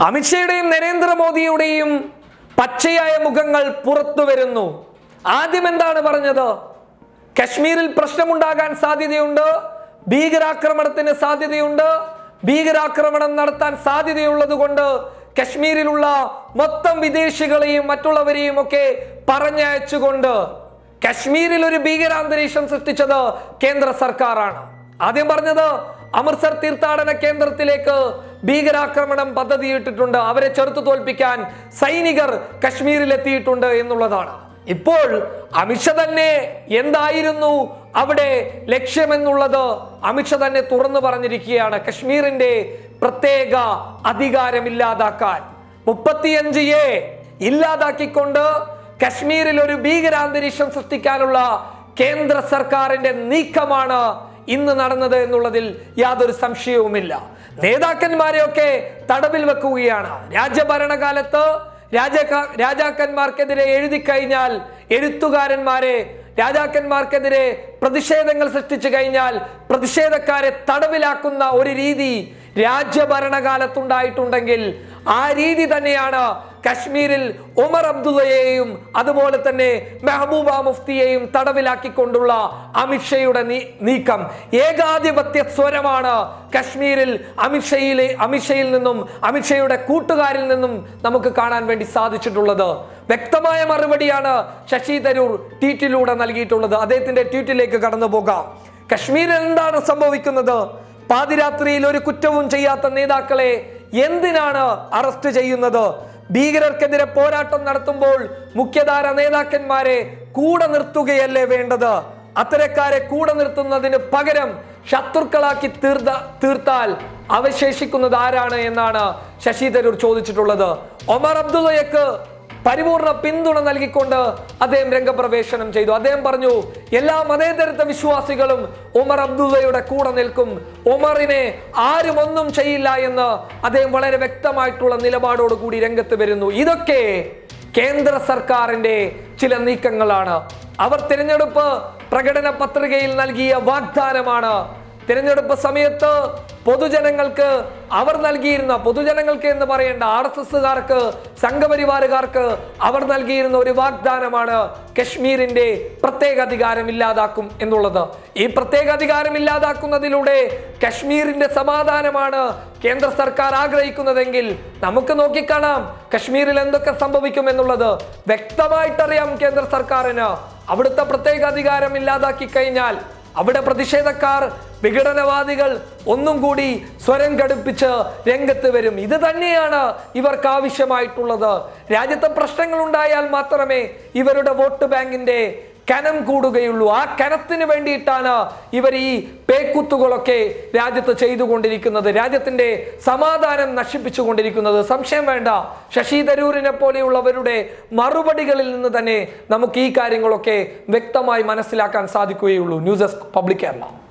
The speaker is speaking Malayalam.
അമിത്ഷയുടെയും നരേന്ദ്രമോദിയുടെയും പച്ചയായ മുഖങ്ങൾ പുറത്തു വരുന്നു. ആദ്യം എന്താണ് പറഞ്ഞത്? കശ്മീരിൽ പ്രശ്നമുണ്ടാകാൻ സാധ്യതയുണ്ട്. ഭീകരാക്രമണത്തിന് സാധ്യതയുണ്ട്. ഭീകരാക്രമണം നടത്താൻ സാധ്യതയുള്ളത് കൊണ്ട് കശ്മീരിലുള്ള മൊത്തം വിദേശികളെയും മറ്റുള്ളവരെയും ഒക്കെ പറഞ്ഞയച്ചുകൊണ്ട് കശ്മീരിൽ ഒരു ഭീകരാന്തരീക്ഷം സൃഷ്ടിച്ചത് കേന്ദ്ര സർക്കാരാണ്. ആദ്യം പറഞ്ഞത് അമൃത്സർ തീർത്ഥാടന കേന്ദ്രത്തിലേക്ക് ഭീകരാക്രമണം പദ്ധതിയിട്ടിട്ടുണ്ട്. അവരെ ചെറുത്തു തോൽപ്പിക്കാൻ സൈനികർ കശ്മീരിൽ എത്തിയിട്ടുണ്ട് എന്നുള്ളതാണ്. ഇപ്പോൾ അമിഷ തന്നെ എന്തായിരുന്നു അവിടെ ലക്ഷ്യമെന്നുള്ളത് അമിഷ തന്നെ തുറന്നു പറഞ്ഞിരിക്കുകയാണ്. കശ്മീരിന്റെ പ്രത്യേക അധികാരമില്ലാതാക്കാൻ മുപ്പത്തിയഞ്ച് എ ഇല്ലാതാക്കിക്കൊണ്ട് കശ്മീരിൽ ഒരു ഭീകരാന്തരീക്ഷം സൃഷ്ടിക്കാനുള്ള കേന്ദ്ര സർക്കാരിന്റെ നീക്കമാണ് ഇന്ന് നടന്നത് എന്നുള്ളതിൽ യാതൊരു സംശയവുമില്ല. നേതാക്കന്മാരെയൊക്കെ തടവിൽ വെക്കുകയാണ്. രാജ്യഭരണകാലത്ത് രാജ രാജാക്കന്മാർക്കെതിരെ എഴുതി കഴിഞ്ഞാൽ എഴുത്തുകാരന്മാരെ രാജാക്കന്മാർക്കെതിരെ പ്രതിഷേധങ്ങൾ സൃഷ്ടിച്ചു കഴിഞ്ഞാൽ പ്രതിഷേധക്കാരെ തടവിലാക്കുന്ന ഒരു രീതി രാജ്യഭരണകാലത്തുണ്ടായിട്ടുണ്ടെങ്കിൽ ആ രീതി തന്നെയാണ് കശ്മീരിൽ ഉമർ അബ്ദുള്ളയെയും അതുപോലെ തന്നെ മെഹബൂബ മുഫ്തിയെയും തടവിലാക്കിക്കൊണ്ടുള്ള അമിത്ഷയുടെ നീക്കം. ഏകാധിപത്യ സ്വരമാണ് കശ്മീരിൽ അമിത്ഷയിലെ അമിത്ഷയിൽ നിന്നും അമിത്ഷയുടെ കൂട്ടുകാരിൽ നിന്നും നമുക്ക് കാണാൻ വേണ്ടി സാധിച്ചിട്ടുള്ളത്. വ്യക്തമായ മറുപടിയാണ് ശശി തരൂർ ട്വീറ്റിലൂടെ നൽകിയിട്ടുള്ളത്. അദ്ദേഹത്തിന്റെ ട്വീറ്റിലേക്ക് കടന്നു പോകാം. കശ്മീരിൽ എന്താണ് സംഭവിക്കുന്നത്? പാതിരാത്രിയിൽ ഒരു കുറ്റവും ചെയ്യാത്ത നേതാക്കളെ എന്തിനാണ് അറസ്റ്റ് ചെയ്യുന്നത്? ഭീകരർക്കെതിരെ പോരാട്ടം നടത്തുമ്പോൾ മുഖ്യധാര നേതാക്കന്മാരെ കൂടെ നിർത്തുകയല്ലേ വേണ്ടത്? അത്തരക്കാരെ കൂടെ നിർത്തുന്നതിന് പകരം ശത്രുക്കളാക്കി തീർത്ത തീർത്താൽ അവശേഷിക്കുന്നത് ആരാണ് എന്നാണ് ശശി തരൂർ ചോദിച്ചിട്ടുള്ളത്. ഒമർ അബ്ദുള്ളയ്ക്ക് പരിപൂർണ പിന്തുണ നൽകിക്കൊണ്ട് അദ്ദേഹം രംഗപ്രവേശനം ചെയ്തു. അദ്ദേഹം പറഞ്ഞു എല്ലാ മതേതരത്വ വിശ്വാസികളും ഉമർ അബ്ദുള്ളയുടെ കൂടെ നിൽക്കും. ഉമറിനെ ആരും ഒന്നും ചെയ്യില്ല എന്ന് അദ്ദേഹം വളരെ വ്യക്തമായിട്ടുള്ള നിലപാടോട് കൂടി രംഗത്ത് വരുന്നു. ഇതൊക്കെ കേന്ദ്ര സർക്കാരിന്റെ ചില നീക്കങ്ങളാണ്. അവർ തിരഞ്ഞെടുപ്പ് പ്രകടന പത്രികയിൽ നൽകിയ വാഗ്ദാനമാണ്. തിരഞ്ഞെടുപ്പ് സമയത്ത് പൊതുജനങ്ങൾക്ക് അവർ നൽകിയിരുന്ന പൊതുജനങ്ങൾക്ക് എന്ന് പറയേണ്ട ആർ എസ് എസുകാർക്ക് സംഘപരിവാറുകാർക്ക് അവർ നൽകിയിരുന്ന ഒരു വാഗ്ദാനമാണ് കശ്മീരിന്റെ പ്രത്യേക അധികാരം ഇല്ലാതാക്കും എന്നുള്ളത്. ഈ പ്രത്യേക അധികാരം ഇല്ലാതാക്കുന്നതിലൂടെ കശ്മീരിന്റെ സമാധാനമാണ് കേന്ദ്ര സർക്കാർ ആഗ്രഹിക്കുന്നതെങ്കിൽ നമുക്ക് നോക്കിക്കാണാം കശ്മീരിൽ എന്തൊക്കെ സംഭവിക്കും എന്നുള്ളത്. വ്യക്തമായിട്ടറിയാം കേന്ദ്ര സർക്കാരിന്. അവിടുത്തെ പ്രത്യേക അധികാരം ഇല്ലാതാക്കി കഴിഞ്ഞാൽ അവിടെ പ്രതിഷേധക്കാർ വിഘടനവാദികൾ ഒന്നും കൂടി സ്വരം ഘടിപ്പിച്ച് രംഗത്ത് വരും. ഇത് തന്നെയാണ് ഇവർക്ക് ആവശ്യമായിട്ടുള്ളത് രാജ്യത്തെ പ്രശ്നങ്ങൾ ഉണ്ടായാൽ മാത്രമേ ഇവരുടെ വോട്ട് ബാങ്കിന്റെ കനം കൂടുകയുള്ളൂ. ആ കനത്തിന് വേണ്ടിയിട്ടാണ് ഇവർ ഈ പേക്കുത്തുകളൊക്കെ രാജ്യത്ത് ചെയ്തുകൊണ്ടിരിക്കുന്നത്. രാജ്യത്തിന്റെ സമാധാനം നശിപ്പിച്ചുകൊണ്ടിരിക്കുന്നത്. സംശയം വേണ്ട. ശശി തരൂരിനെ പോലെയുള്ളവരുടെ മറുപടികളിൽ നിന്ന് തന്നെ നമുക്ക് ഈ കാര്യങ്ങളൊക്കെ വ്യക്തമായി മനസ്സിലാക്കാൻ സാധിക്കുകയുള്ളൂ. News desk public Kerala.